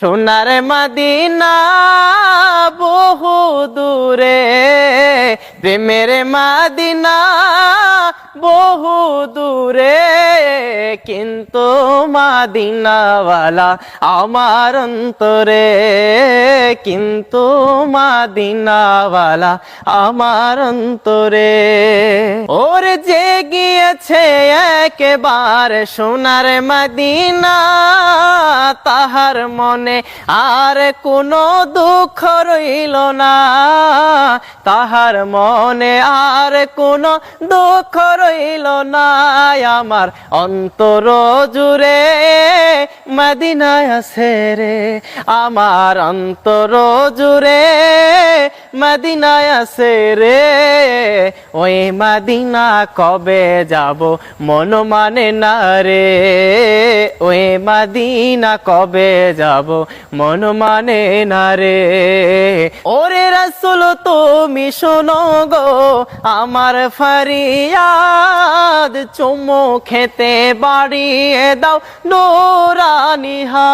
সোনার মাদিনা বহু দূরে, প্রেমের মাদিনা বহু দূরে, কিন্তু মাদিনাওয়ালা আমার অন্তরে, কিন্তু মাদিনাওয়ালা আমার অন্তরে। ওর যে গিয়েছে একেবার সোনার মাদিনা তাহার মনে আর কোনো দুঃখ রইল না। তাহার মনে আর কোনো দুঃখ রইল না। আমার অন্তর জুড়ে মদিনায় আছে রে। আমার অন্তর জুড়ে মদিনায় আছে রে। ওই মদিনা কবে যাব মন মানে না রে। ওই মদিনা কবে যাব মন মানে না রে। ওরে রসুল, তুমি শোনো গো, আমার ফারিয়াদ চুমো খেতে বাড়িয়ে দাও। নোরানি হা